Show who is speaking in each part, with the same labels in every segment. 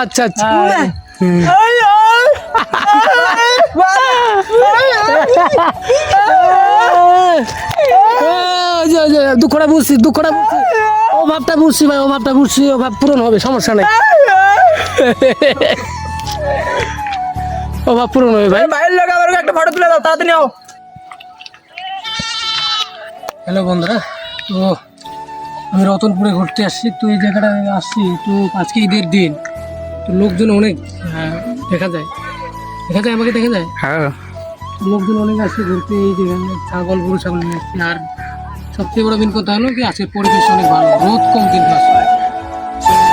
Speaker 1: আচ্ছা আচ্ছা। দুঃখটা বুঝছি দুঃখটা বুঝছি। অভাবটা বুঝছি ভাই অভাবটা বুঝছি অভাব পূরণ হবে সমস্যা নেই। অভাব পূরণ হবে ভাই।
Speaker 2: ভাইয়ের লোক আমার একটা ফটো তুলে দাও তাড়াতাড়ি নাও।
Speaker 1: হ্যালো বন্ধুরা তো আমি রতনপুরে ঘুরতে আসছি তো এই জায়গাটায় আসছি তো আজকে ঈদের দিন। তো লোকজন অনেক দেখা যায়। দেখা যায় আমাকে দেখা যায়?
Speaker 2: হ্যাঁ।
Speaker 1: লোকজন অনেক আসে ঘুরতে এই যে ছাগল গরু ছাগল নিয়ে আসছে আর সবচেয়ে বড় মেন কথা হলো কি আজকের পরিবেশ অনেক ভালো রোদ কম কিন্তু আসলে।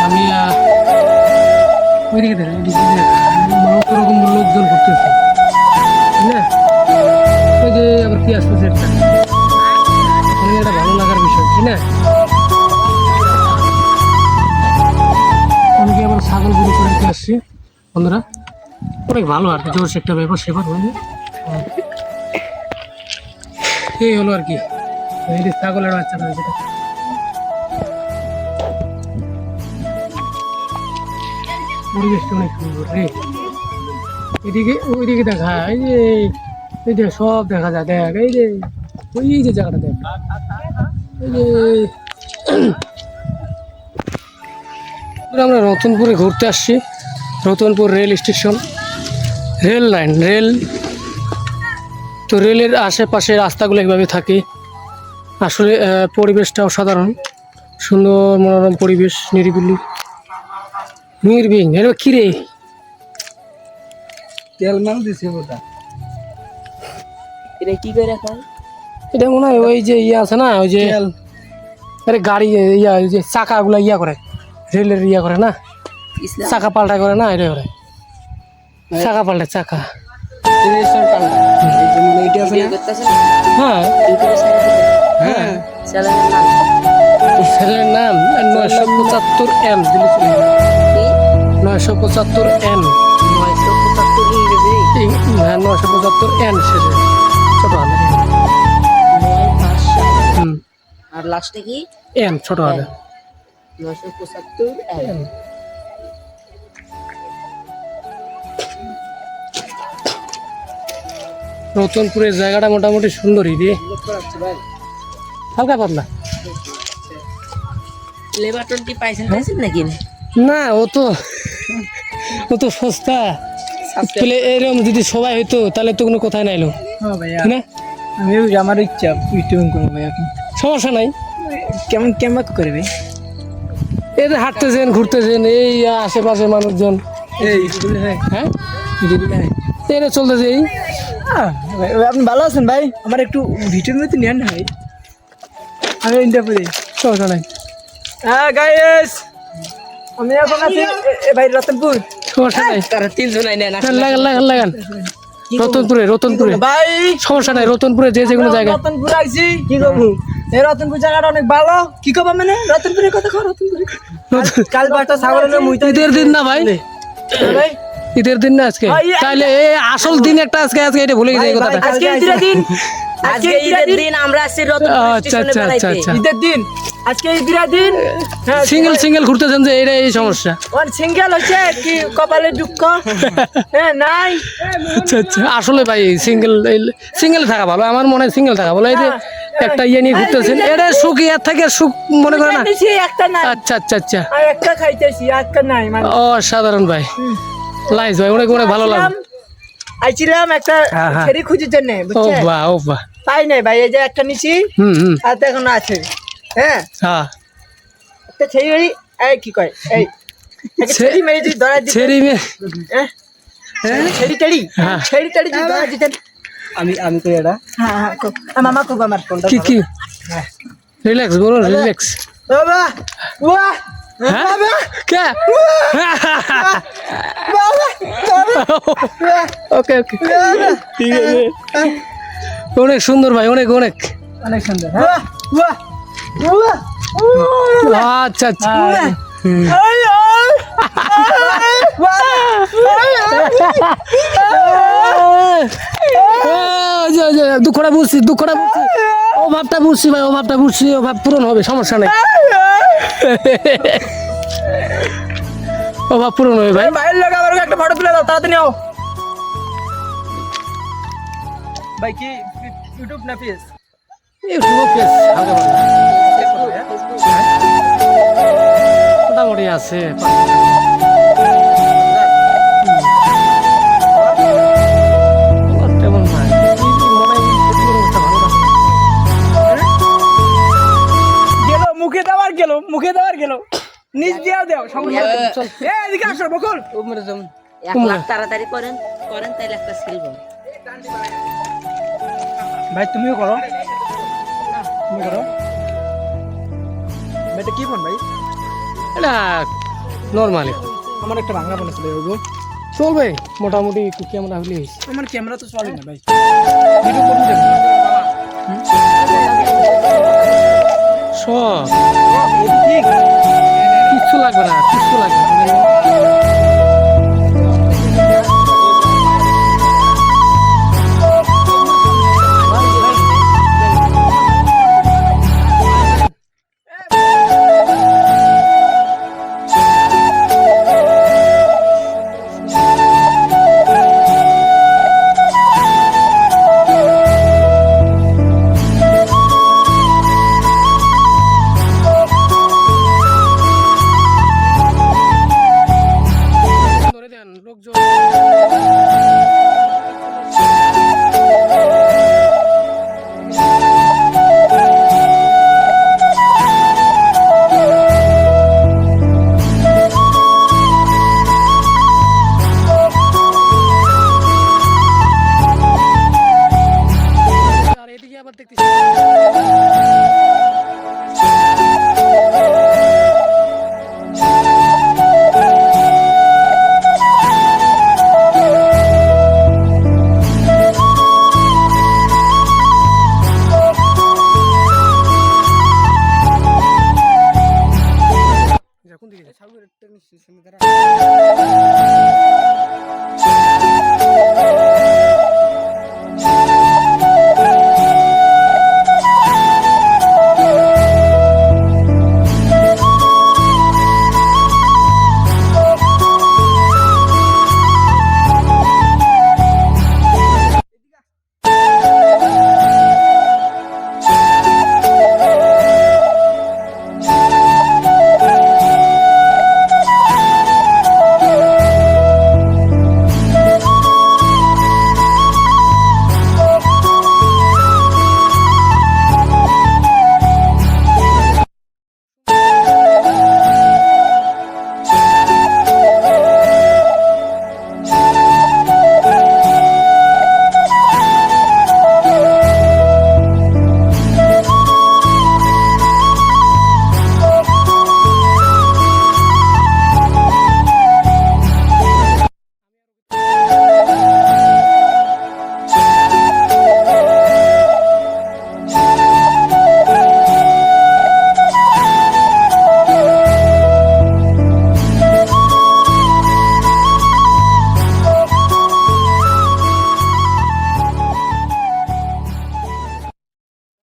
Speaker 1: আমি ওইদিকে দেখেন। ভালো আর কি, জোর একটা ব্যাপার সেবার হয়ে এই হলো আর কি ছাগলের বাচ্চা রয়েছে। এই যে সব দেখা যায়, দেখ, এই যে, ওই যে জায়গাটা দেখ। যে আমরা রতনপুরে ঘুরতে আসছি, Ratanpur rail station. Rail line rail. তো রেলের আশেপাশে রাস্তাগুলো এইভাবে থাকে। আসলে পরিবেশটাও সাধারণ। সুন্দর মনোরম পরিবেশ নিরিবিলি। নির্বিঘ্ন। এটা কি রে?
Speaker 2: তেল মাল দিছে ওটা।
Speaker 3: এটা কি করে খায়
Speaker 1: এটা মনে হয় ওই যে ইয়ে আছে না ওই যে আরে গাড়ি ইয়া ওই যে চাকাগুলো ইয়া করে। রেলের ইয়া করে না? চাকা পাল্টা করে না এটা করে। চাকা পাল্টা চাকা।
Speaker 2: মানে
Speaker 1: হ্যাঁ হ্যাঁ
Speaker 3: নাম
Speaker 1: ছেলের নাম নয়শো পঁচাত্তর এম নয়শো পঁচাত্তর এম।
Speaker 3: নয়শো পঁচাত্তর ইংরেজি
Speaker 1: হ্যাঁ নয়শো পঁচাত্তর এন শেষে ছোট হালে
Speaker 3: আর লাস্টে কি?
Speaker 1: এম ছোট হালে
Speaker 3: নয়শো পঁচাত্তর
Speaker 1: এম। রতনপুরের জায়গাটা মোটামুটি সুন্দরই রে। হালকা পাতলা। না ও তো ও তো সস্তা। তাহলে এরকম যদি সবাই হইতো তাহলে তো কোনো কথাই নাইলো।
Speaker 2: হ্যাঁ
Speaker 1: না?
Speaker 2: আমার ইচ্ছা ইউটিউব করব এখন
Speaker 1: সমস্যা নাই।
Speaker 2: কেমন কেমন করে ভাই?
Speaker 1: এই যে হাঁটতেছেন ঘুরতেছেন এই আশেপাশে মানুষজন।
Speaker 2: এই হ্যাঁ?
Speaker 1: এটা চলতেছে এই।
Speaker 2: আপনি ভালো আছেন ভাই? আমার একটু ভিডিওর মধ্যে নেন ভাই। আমি ইন্ডিয়া পড়ি।
Speaker 1: সমস্যা নাই
Speaker 2: হ্যাঁ গাইস আমি এখন আছি ভাই রতনপুর।
Speaker 1: সমস্যা নাই
Speaker 3: তারা তিনজন আইনে না
Speaker 1: হ্যাঁ, লাগান লাগান লাগান। রতনপুরে রতনপুরে।
Speaker 2: ভাই!
Speaker 1: সমস্যা নাই রতনপুরে যে যে কোনো জায়গায়।
Speaker 2: রতনপুর আইছি। কি করব? এই রতনপুর জায়গাটা অনেক ভালো। কি করব মানে? রতনপুরের কথা কো রতনপুরে কাল পাঁচটা ছাগল হলে মুইতে
Speaker 1: ঈদের দিন না ভাই?
Speaker 2: ভাই।
Speaker 1: ঈদের দিন না আজকে? তাহলে এই আসল দিন একটা আজকে আজকে এটা ভুলে গেছে এই কথাটা।
Speaker 2: আজকে ঈদের দিন
Speaker 3: আজকে ঈদের দিন। আমরা আসছি
Speaker 1: আচ্ছা আচ্ছা আচ্ছা আচ্ছা।
Speaker 2: ঈদের দিন আজকে ঈদের দিন। হ্যাঁ
Speaker 1: সিঙ্গেল সিঙ্গেল ঘুরতেছেন যে এটা এই সমস্যা।
Speaker 2: ওর সিঙ্গেল হচ্ছে কি কপালে দুঃখ? হ্যাঁ নাই।
Speaker 1: আচ্ছা আচ্ছা আসলে ভাই সিঙ্গেল সিঙ্গেল থাকা ভালো। আমার মনে হয় সিঙ্গেল থাকা ভালো। এই যে একটা ইয়ে নিয়ে ঘুরতেছেন এটা সুখ ইয়ার থেকে সুখ মনে করে না? আচ্ছা আচ্ছা আচ্ছা।
Speaker 2: আর একটা খাইতেছি একটা নাই মানে।
Speaker 1: অসাধারণ ভাই। লাইস ভাই অনেক অনেক ভালো লাগে
Speaker 2: আইছিলাম একটা
Speaker 1: হ্যাঁ, হ্যাঁ।
Speaker 2: ফেরি খুঁজে জন্য
Speaker 1: ও বাহ ও বাহ
Speaker 2: তাই নাই ভাই এই যে একটা নিছি
Speaker 1: হুম হুম।
Speaker 2: আর তো এখন আছে হ্যাঁ?
Speaker 1: হ্যাঁ।
Speaker 2: একটা ছেড়ি মেরি এই কি কয় এই ছেড়ি মেরি যদি ধরা দিতে
Speaker 1: ছেড়ে মে
Speaker 2: হ্যাঁ? ছেড়ি টেড়ি
Speaker 1: হ্যাঁ।
Speaker 2: ছেড়ি টেড়ি যদি ধরা দিতেন। আমি আমি কই এটা। হ্যাঁ হ্যাঁ মামা কো আমার কোনটা
Speaker 1: কি কি? রিল্যাক্স বলো রিল্যাক্স
Speaker 2: বাবা বাহ
Speaker 1: হ্যাঁ ওকে ওকে। ঠিক আছে। অনেক সুন্দর ভাই অনেক অনেক।
Speaker 2: অনেক সুন্দর হ্যাঁ?
Speaker 1: আচ্ছা আচ্ছা। দুঃখটা বুঝছি দুঃখটা বুঝছি। অভাবটা বুঝছি ভাই অভাবটা বুঝছি অভাব পূরণ হবে সমস্যা নেই। অভাব বাপ হবে ভাই।
Speaker 2: ভাই ভাইয়ের লোক আমার একটা ফটো তুলে দাও তাড়াতাড়ি নাও। ভাই কি ইউটিউব না পেজ
Speaker 1: ইউটিউব পেজ। মোটামুটি আছে
Speaker 2: মুখে দেওয়ার গেল। নিজ দিয়া দাও সমস্যা। এ এদিকে আসো বকুল।
Speaker 3: এক লাখ তাড়াতাড়ি করেন করেন তাইলে একটা সিলব
Speaker 2: ভাই তুমিও করো। তুমি করো। এটা কি ফোন ভাই?
Speaker 1: এটা নর্মালি
Speaker 2: আমার একটা ভাঙা ফোন ছিল ওগো
Speaker 1: চলবে মোটামুটি একটু ক্যামেরা হলে
Speaker 2: আমার ক্যামেরা তো চলে না ভাই। ভিডিও করুন যাবে
Speaker 1: সব। কিচ্ছু লাগবে না কিচ্ছু লাগবে না।